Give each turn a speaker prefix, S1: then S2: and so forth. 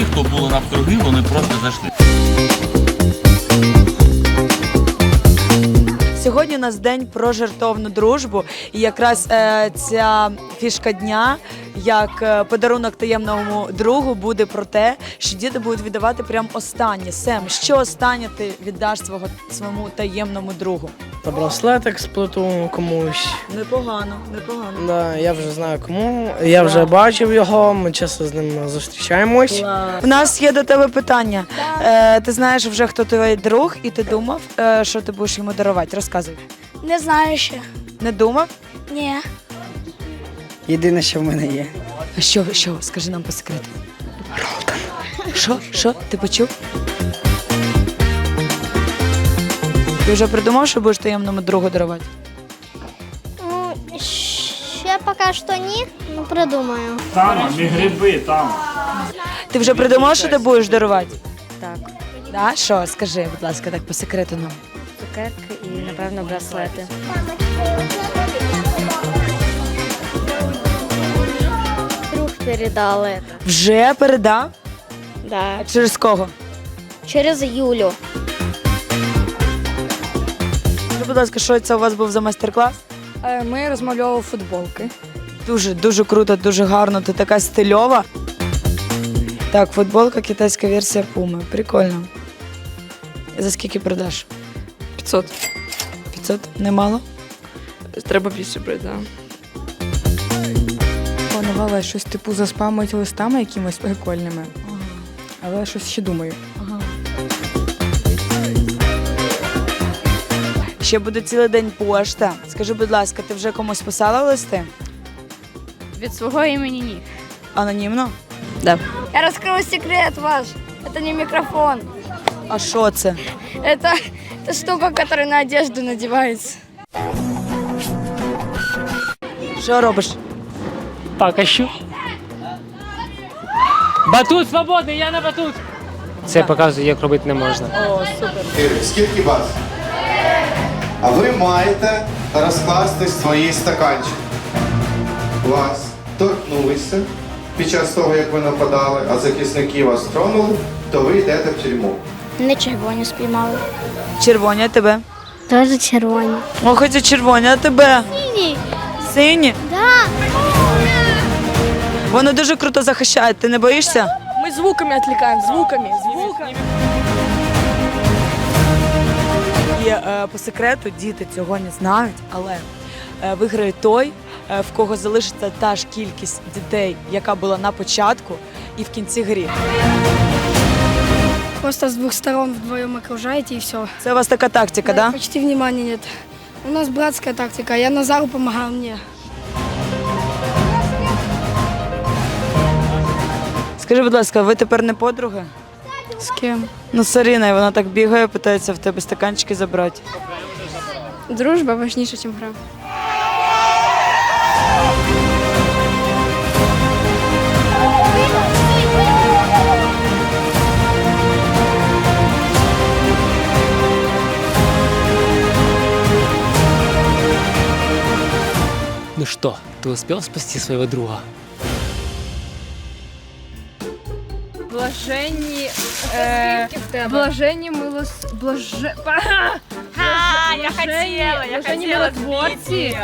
S1: ті, хто були навкруги, вони просто зайшли. Сьогодні у нас день про жертовну дружбу, і якраз е, ця фішка дня, як е, подарунок таємному другу, буде про те, що діти будуть віддавати прям останнє. Сем, що останнє ти віддаш свого своєму таємному другу?
S2: Та браслетик сплету комусь.
S1: Непогано, непогано.
S2: Да, я вже знаю кому. Я вже бачив його, ми часто з ним зустрічаємось.
S1: У нас є до тебе питання. Е, ти знаєш вже, хто твій друг, і ти думав, е, що ти будеш йому дарувати? Розказуй.
S3: Не знаю ще.
S1: Не думав?
S3: Ні.
S4: Єдине, що в мене є.
S1: А що, що? Скажи нам по секрету. Що? Що? Ти почув? Ти вже придумав, що будеш таємному другу дарувати?
S3: Ну, ще поки що ні, ну придумаю.
S5: Там, не гриби, там.
S1: Ти вже придумав, що ти будеш дарувати?
S6: Так,
S1: Да? Що? Скажи, будь ласка, так по секрету нам.
S6: цукерки і, напевно, браслети. Друг передали.
S1: Вже передав?
S6: Да.
S1: А через кого?
S6: Через Юлю.
S1: Скажи, будь ласка, що це у вас був за майстер-клас?
S7: Е, Ми розмальовували футболки.
S1: Дуже, дуже круто, дуже гарно. Ти така стильова. Так, футболка, китайська версія Пуми. Прикольно. За скільки продаш?
S7: 500.
S1: 500? Немало?
S7: Треба більше брати, да. Планувала щось типу заспамити листами якимось прикольними. Але щось ще думаю.
S1: Ще буде цілий день пошта. Скажи, будь ласка, ти вже комусь писала листи?
S6: Від свого імені ні.
S1: Анонімно?
S7: Да.
S3: Я розкрию секрет ваш. Это не микрофон.
S1: А що це?
S3: Это, это штука, которая на одежду надевается.
S1: Що робиш?
S8: Пока що. Батут свободний, я на батут. Це показує, як робити не можна.
S9: Ігор, Скільки вас? А ви маєте розкласти свої стаканчики. Вас торкнулися під час того, як ви нападали, а захисники вас тронули, то ви йдете в тюрму.
S3: Не червоні спіймали.
S1: Червоні, тебе?
S3: Тоже червоні.
S1: О, хоч і червоні, тебе?
S3: Ні.
S1: Сині?
S3: Да.
S1: Вони дуже круто захищають. Ти не боїшся?
S7: Ми звуками відлікаємо, звуками, звуками.
S1: Е, по секрету діти цього не знають, але е, виграє той, е, в кого залишиться та ж кількість дітей, яка була на початку, і в кінці грі.
S10: Просто с двух сторон вдвоем окружаете и все.
S1: Це у вас така тактика, да?
S10: Почти внимания нет. У нас братская тактика. Я Назару помогал мне.
S1: Скажи, будь ласка, ви тепер не подруги?
S10: С кем?
S1: Ну, з Аріною, вона так бігає, питається в тебе стаканчики забрати.
S10: Дружба важнейше, чем гра.
S8: Ну что, ты успел спасти своего друга?
S7: Блаженні. Е, блаженні милос... Блаже... А, я хотіла, я хотіла миротворці.